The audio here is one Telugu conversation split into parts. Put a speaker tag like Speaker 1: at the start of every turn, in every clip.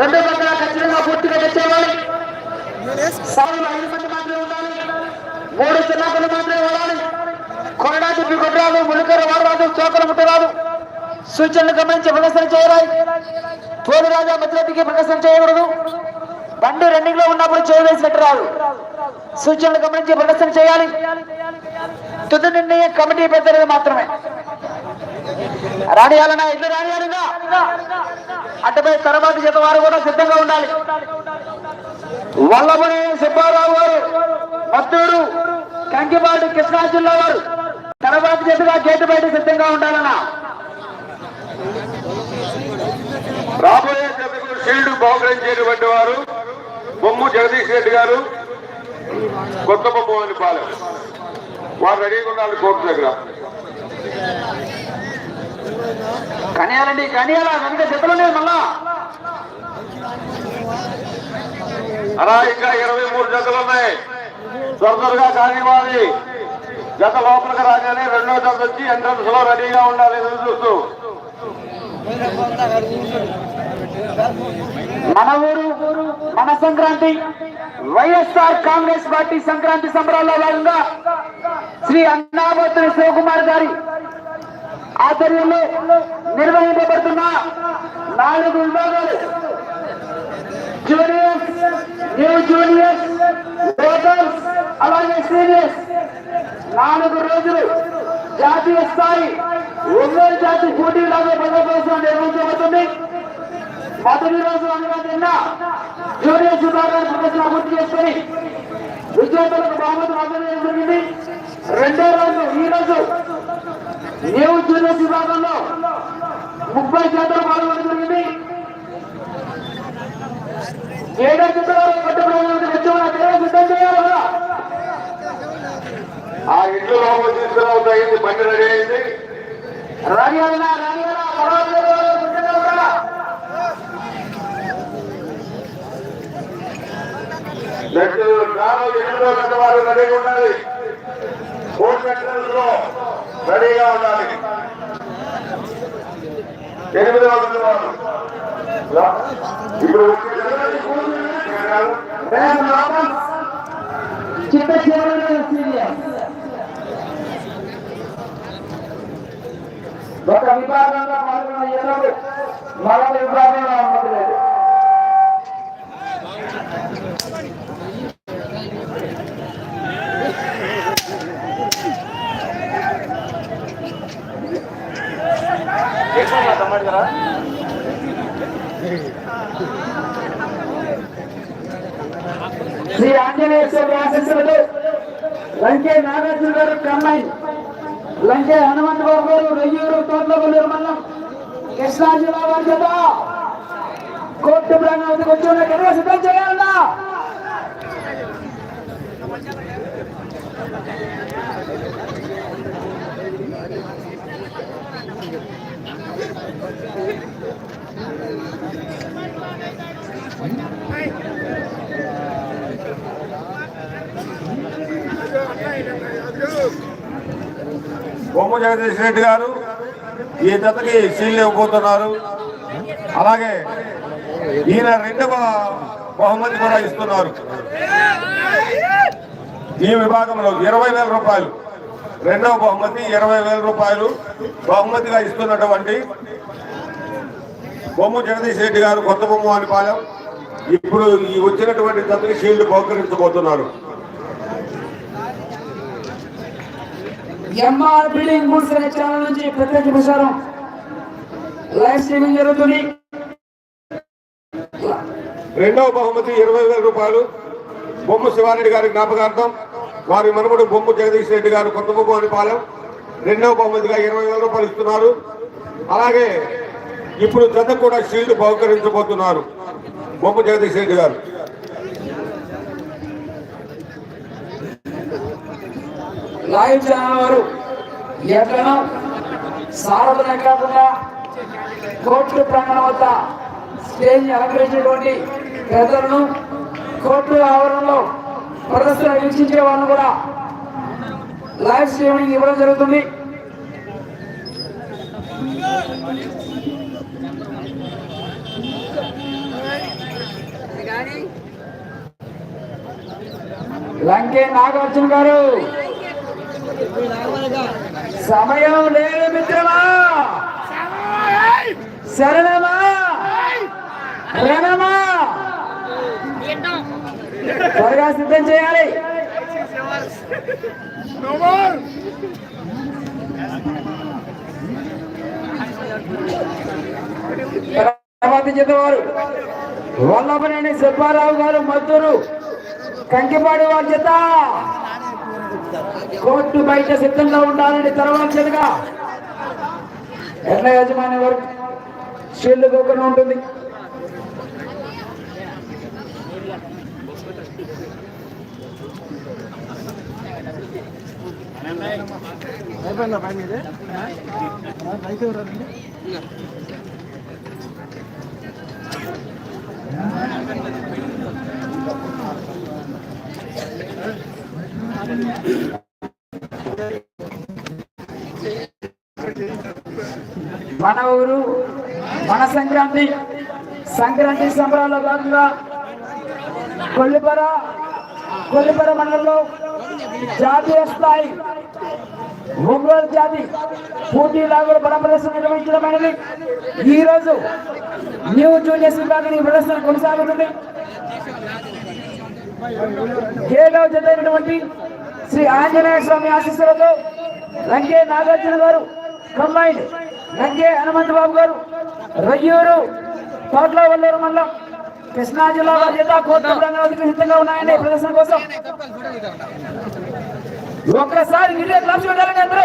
Speaker 1: రెండు పక్కల ఖచ్చితంగా పూర్తిగా తెచ్చేవాలి సాగులు ఐదు మంది మాత్రమే ఉండాలి. మూడు చిన్నపల్లి మాత్రమే ఉండాలి. కొరడా చెప్పి కొట్టరాదు ములికర వాడరాదు చోకలు ముట్టరాదు. సూచనలు గమనించి ప్రదర్శన చేయరాయి. తోలు రాజా మధ్యలోకి ప్రదర్శన చేయకూడదు. బండి రన్నింగ్లో ఉన్నప్పుడు చేయి వేసినట్టు రాదు. సూచనలు గమనించి ప్రదర్శన చేయాలి. తుది నిర్ణయం కమిటీ పెద్దది మాత్రమే. రానియాలన్నా ఇల్లు రానియాలిగా అటుపై తర్వాత చేత వారు కూడా సిద్ధంగా ఉండాలి. వల్లభని సుబ్బారావు గారు మత్తూరు కంకిపాటి కృష్ణా జిల్లా వారు తర్వాత చేతగా గేటు బయట సిద్ధంగా ఉండాలన్నా.
Speaker 2: రాబోయే జతకు షీల్డ్ బహుకరించేటువంటి వారు బొమ్ము జగదీష్ రెడ్డి గారు కొత్త బొమ్మ అని పాలెం. వారు రెడీగా ఉండాలి కోర్టు దగ్గర.
Speaker 1: కనియాలండి కనియాల వెనక జతలు ఉన్నాయి మళ్ళా.
Speaker 2: అలా ఇంకా ఇరవై మూడు జతలు ఉన్నాయి. త్వర త్వరగా కానివ్వాలి. జత లోపలికి రాగానే రెండో జత వచ్చి ఎంట్రన్స్లో రెడీగా ఉండాలి ఎదురు చూస్తూ.
Speaker 1: మన ఊరు మన సంక్రాంతి వైఎస్ఆర్ కాంగ్రెస్ పార్టీ సంక్రాంతి సంబరాల్లో భాగంగా శ్రీ అన్నాబోతుని శివకుమార్ గారి ఆధ్వర్యంలో నిర్వహించబడుతున్న నాలుగు విభాగాలు. జూనియర్స్ న్యూ జూనియర్స్ లోకల్స్ అలాగే సీనియర్స్. నాలుగు రోజులు జాతీయ స్థాయి ఒంగోలు జాతి పోటీలాగా ప్రజాకోసం నిర్వహించబడుతుంది. మొదటి రోజు అనగా నిన్న జూనియర్స్ విభాగాన్ని ప్రదర్శన పూర్తి చేసుకుని విద్యార్థులకు బహుమతులు అందజేయడం జరిగింది. రెండో రోజు ఈ రోజు న్యూ జూనియర్స్ విభాగంలో ముప్పై శాతం పాల్గొనడం జరిగింది ఏడో కదా.
Speaker 2: ఆ ఇంట్లో లోపల తీసుకురావద్దు అయింది బండి రెడీ అయింది. నెక్స్ట్ కాలం ఎనిమిదో గంట వారు రెడీగా ఉండాలి. కోర్టు రెడీగా ఉండాలి. ఎనిమిది గంట వారు ఇప్పుడు
Speaker 1: ఒక విభాగంలో పాల్గొన్న ఇతరులు మరొక విభాగంలో అనుమతి లేదు శ్రీ ఆంజనేయ స్వామి ఆశీస్సులతో లంకే నాగార్జున గారు చెన్నై లంకే హనుమంత్ బాబు గారు రొయ్యూరు తోటలకు మండలం కృష్ణా జిల్లా వారి కోర్టు ప్రాంగణానికి వచ్చి ఉన్న గడువ సిద్ధం చేయాలన్నా Thank you.
Speaker 2: బొమ్మ జగదీష్ రెడ్డి గారు ఈ జతకి సీల్ ఇవ్వబోతున్నారు. అలాగే ఈయన రెండవ బహుమతి కూడా ఇస్తున్నారు. ఈ విభాగంలో ఇరవై వేల రూపాయలు. రెండవ బహుమతి ఇరవై వేల రూపాయలు బహుమతిగా ఇస్తున్నటువంటి బొమ్మ జగదీష్ రెడ్డి గారు కొత్త బొమ్మ అని పాలెం ఇప్పుడు ఈ వచ్చినటువంటి జతకి షీల్డ్ బహుకరించబోతున్నారు.
Speaker 1: ఎంఆర్ బిల్డింగ్ గూడ్స్ అనే ఛానల్ నుంచి ప్రత్యేక ప్రసారం. లైవ్ స్ట్రీమింగ్ జరుగుతుంది.
Speaker 2: రెండవ బహుమతి ఇరవై వేల రూపాయలు. బొమ్మ శివారెడ్డి గారి జ్ఞాపకార్థం. వారి మనముడు బొమ్మ జగదీష్ రెడ్డి గారు కొత్త బొమ్మ అని పాలెం. రెండవ బహుమతిగా ఇరవై వేల రూపాయలు ఇస్తున్నారు. అలాగే ఇప్పుడు జత కూడా షీల్డ్ బహుకరించబోతున్నారు. బొమ్మ జగదీష్ రెడ్డి గారు.
Speaker 1: లైవ్ ఛానల్ వారు ఎట్లను సారథులే కాకుండా కోర్టు ప్రాంగణం వద్ద స్టేజ్ అలంకరించినటువంటి ప్రజలను కోర్టు ఆవరణలో ప్రదర్శన వీక్షించే వాళ్ళను కూడా లైవ్ స్ట్రీమింగ్ ఇవ్వడం జరుగుతుంది. లంకే నాగార్జున గారు. సమయం లేదు మిత్రమా. శరణమా. రణమా త్వరగా సిద్ధం చేయాలి. తర్వాత చెందవారు వల్లభనేని సుబ్బారావు గారు మద్దూరు కంకిపాడు వారి చేత కోర్టు బయట సిద్ధంగా ఉండాలని తెరవాల్సిందిగా చెందుగా ఎట్ల యజమాని వరకు షీల్డ్ పోకుండా ఉంటుంది. మన ఊరు మన సంక్రాంతి. సంక్రాంతి సంబరాల్లో భాగంగా కొల్లిపర కొల్లిపర మండలంలో జాతీయ స్థాయి ఒంగోలు జాతి పోటీలా కూడా బల ప్రదర్శన నిర్వహించడమైనది. ఈ రోజు న్యూ జూనియర్స్ విభాగం ఈ ప్రదర్శన కొనసాగుతుంది. ఏడవ జతైనటువంటి శ్రీ ఆంజనేయ స్వామి ఆశీస్సులతో లంకే నాగార్జున గారు కంబైండ్ లంకే హనుమంత బాబు గారు రయ్యూరు తోట్ల వల్లూరు మండలం కృష్ణా జిల్లా వారి చేత కోర్టు సిద్ధంగా ఉన్నాయండి ప్రదర్శన కోసం. ఒక్కసారి మీడియా క్లాస్ పెట్టాలండి అందరూ.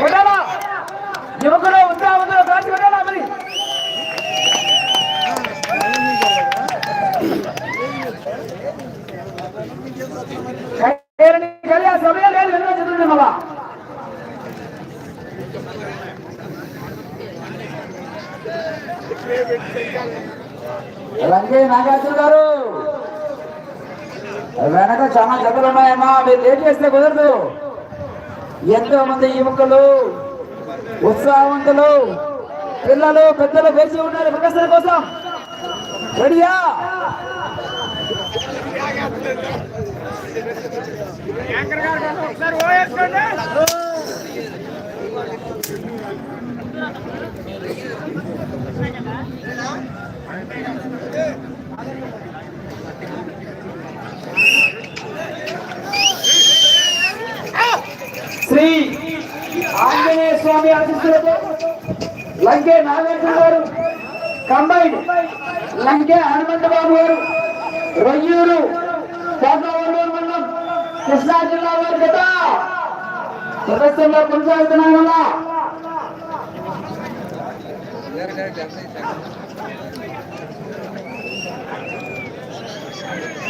Speaker 1: కొట్టాలా? యువకులు ఉత్సాహంతో క్లాస్ పెట్టాలా మరి కళ్యాణి కళ్యాణ సమయం లేదు వెనుక చదువుతుంది మళ్ళా రంగే నాగార్జున గారు. వెనక చాలా జతలు ఉన్నాయమ్మా. మీరు లేట్ చేస్తే కుదరదు. ఎంతో మంది యువకులు ఉత్సాహవంతులు పిల్లలు పెద్దలు వేసి ఉన్నారు. ప్రదర్శన కోసం. రెడీయా? శ్రీ ఆంజనేయ స్వామి ఆశీస్సులతో లంకే నాగార్జున గారు కంబైన్ లంకే హనుమంతబాబు గారు రొయ్యూరు కోటవల్లూరు మండలం కృష్ణా జిల్లా వారి గత ప్రదర్శనలో కొనసాగుతున్నాం వల్ల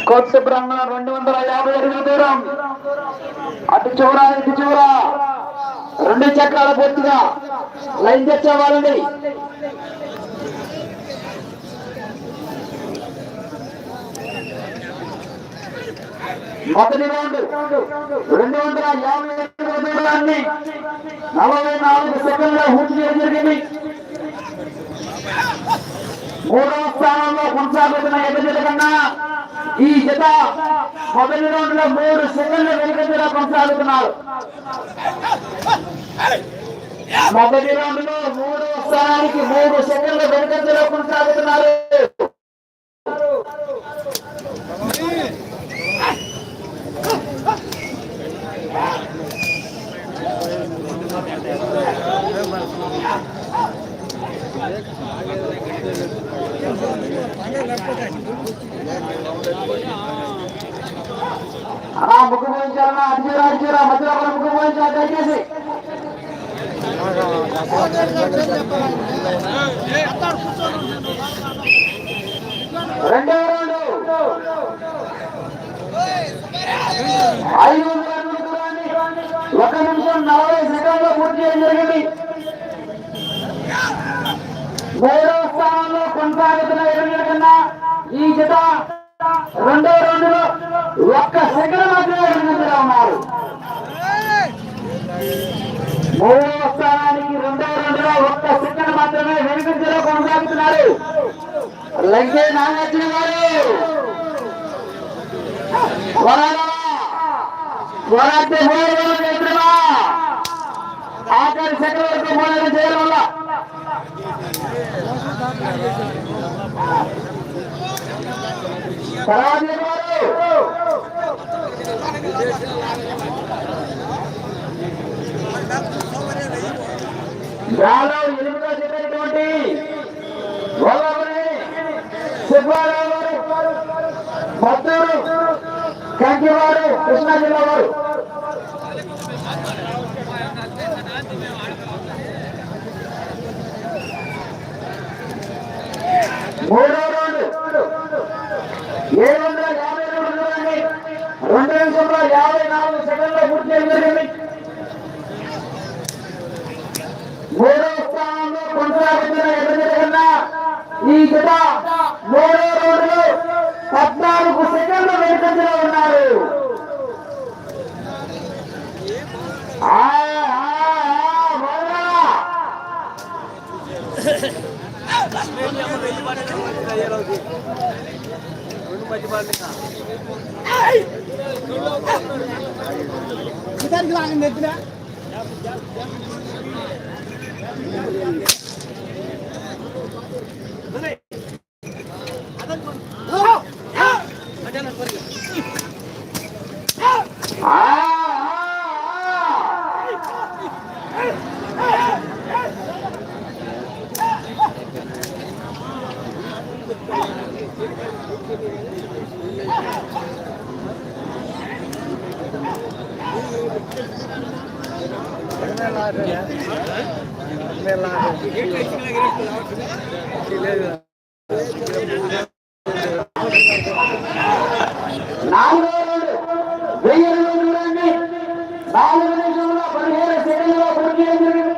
Speaker 1: కొట్టు బ్రహ్మణ రెండు వందల యాభై అడుగుల దూరం. అటు చివర ఇటు చివర. రెండు చక్రాల పూర్తిగా లైన్ తెచ్చేవాళ్ళని మొదటి రౌండ్ రెండు వందల యాభై అడుగుల దూరాన్ని నలభై నాలుగు సెకండ్ల పూర్తి చేయడం జరిగింది మూడవ స్థానంలో కొనసాగుతున్న ఎదురు కన్నా ఈ జత మొదటి రౌండ్లో మూడు సెకండ్ల వెనుకంజలో కొనసాగుతున్నారు. మొదటి రౌండ్లో మూడు స్థానానికి మూడు సెకండ్ల వెనుకంజలో కొనసాగుతున్నారు. ముగ్గు పోయించాలన్నా అడిచారా మధ్యలో కూడా ముగ్గు పోయించాలి దయచేసి రౌండ్ ఐదు ఒక నిమిషం నలభై సెకండ్లో పూర్తి చేయడం జరిగింది. మూడవ స్థానంలో కొనసాగుతున్న ఎనిమిది కన్నా ఈ జత రెండో రెండులో ఒక్క సెకండ్ మాత్రమే ఎనిమిదిగా ఉన్నారు. మూడవ స్థానానికి రెండో రెండులో ఒక్క సెకండ్ మాత్రమే వెనుకంజలో కొనసాగుతున్నారు. లంకే నాగార్జున గారు. ఆఖరి సెకండ్ వరకు పోరాటం చేయడం వల్ల. తర్వాత వారు చెప్పినటువంటి సుబ్బారావు గారు మద్దూరు కృష్ణా జిల్లా వారు. మూడో రోజు ఏడు వందల యాభై రెండు దూరాన్ని రెండు నిమిషంలో యాభై నాలుగు సెకండ్లో పూర్తి చేయడం జరిగింది మూడో స్థానంలో కొనసాగుతున్న ఎదురు కన్నా ఈ జత మూడో రౌండ్లో పద్నాలుగు సెకండ్ల వెనుకంజలో ఉన్నారు. ఆ, kita dilangin deh నాలుగో రౌండ్ వెయ్యి రెండు దూరాన్ని నాలుగు నిమిషంలో పదిహేను సెకండ్లలో పూర్తి చేయడం జరిగింది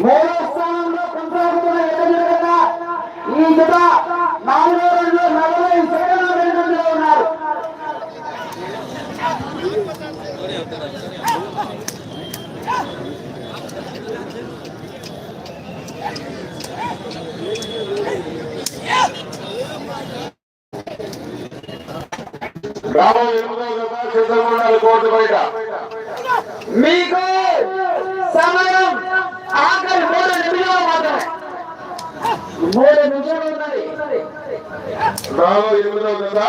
Speaker 1: మూడో స్థానంలో కొనసాగుతున్న ఎదురుగా ఈ జత నాలుగో రెండు నలభై సెకండ్ల వెనుకంజలో ఉన్నారు
Speaker 2: ఎనిమిదో కోర్టు బయట
Speaker 1: మీకు సమయం ఆఖరి మూడు నిమిషాలు మాత్రమే. మూడు నిమిషాలు ఉన్నది.
Speaker 2: గ్రామం ఎనిమిదో జత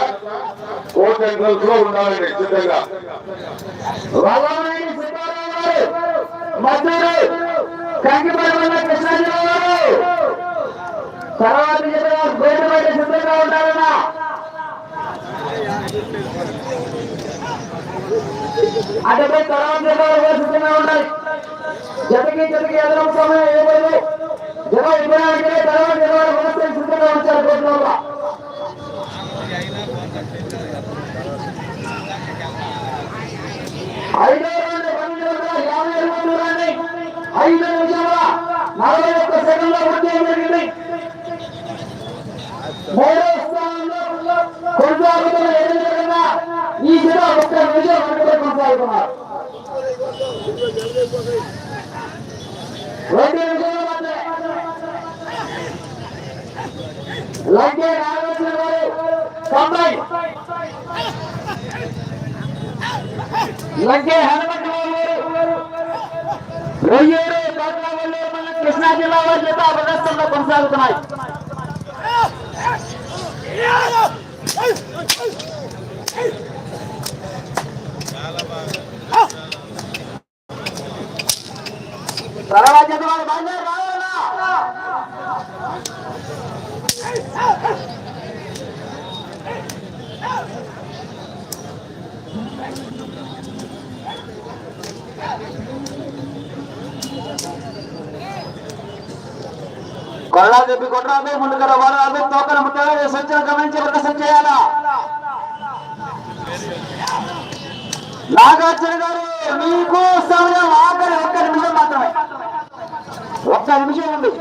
Speaker 2: కోర్టు ఎంట్రన్స్లో ఉండాలండి సిద్ధంగా
Speaker 1: వల్లభనేని సీతారాం గారు మద్దూరు కంకిపల్లి కృష్ణా జిల్లా వారు తర్వాత జిల్లా బయట బయట సిద్ధంగా ఉంటారన్నా అటుపై తర్వాత సిద్ధంగా ఉండాలి. జతకి జతకి ఎదురు సమయం ఏమైంది జన ఇవ్వడానికి తర్వాత జిల్లా వ్యవస్థ సిద్ధంగా ఉంచారు కోర్టు ఐదో రెండు పన్నెండు వందల యాభై ఎనిమిది దూరాన్ని ఐదు నిమిషాల నలభై ఒక్క సెకండ్లో పూర్తి చేయడం జరిగింది? మూడో వెనుకబడి కొనసాగుతున్నారు రెండు నిమిషాలు మాత్రమే లంకే నాగార్జున గారు కంబైన్ లంకే హనుమంతు గారు రొయ్యూరు కోట్లవల్లి మన కృష్ణా జిల్లా వారి చేత ప్రదర్శనలో కొనసాగుతున్నాయి తర్వాత జత వారు బయలుదేరి రావాలా? కొల్లా చెప్పి కొట్టరాదు ముందుగా వరాదు తోకలు ముట్టగా సంచలనం గమనించి ప్రదర్శన చేయాలా? నాగార్జున గారు మీకు సమయం ఆఖరి ఒక్క నిమిషం మాత్రమే. ఒక్క నిమిషం ఉంది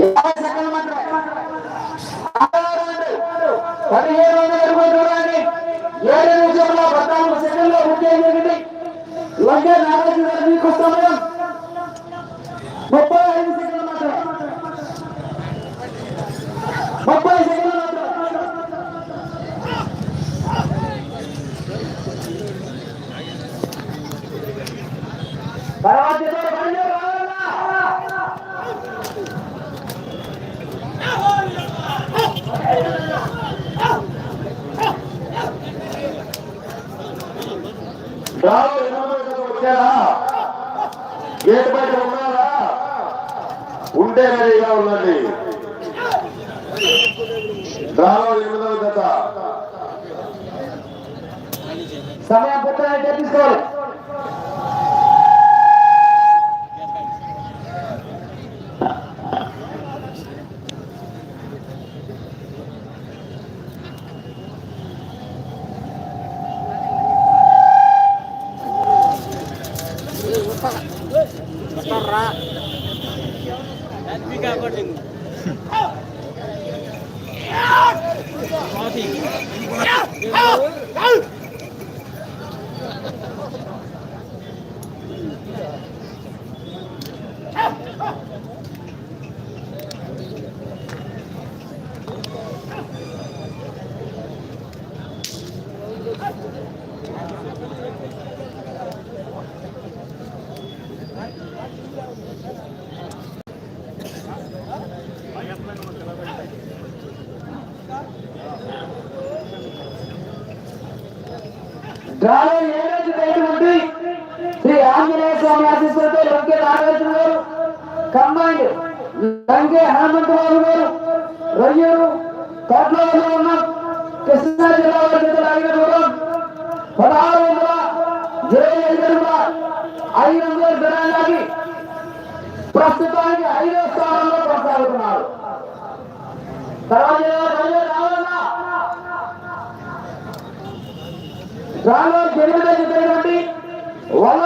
Speaker 1: యాభై సెకండ్లు మాత్రమే ఆరో లంకే నాగార్జున గారు మీకు సమయం ముప్పై ఐదు సెకండ్లు మాత్రం ముప్పై సెకండ్లు మాత్రం తర్వాత ఇద్దరు బయలుదేరి రావాలా?
Speaker 2: రావు ఎనిమిదో జత వచ్చారా గేట్ బయట ఉన్నారా ఉంటే రెడీగా ఉండండి రావు ఎనిమిదవ
Speaker 1: తీసుకోవాలి. ఉండి శ్రీ ఆంజనేయ స్వామి ఆశీస్సులతో లంకే గారు కంబైండ్ లంకే హనుమంతబాబు గారు రొయ్యూరు కోట్లలో ఉన్న కృష్ణా జిల్లా వారి లాగిన దూరం పదహారు వందల ఇరవై ఐదు ఐదు వందల ప్రస్తుతానికి ఐదో స్థానంలో కొనసాగుతున్నారు. తర్వాత రాలో జరిగినటువంటి వల్ల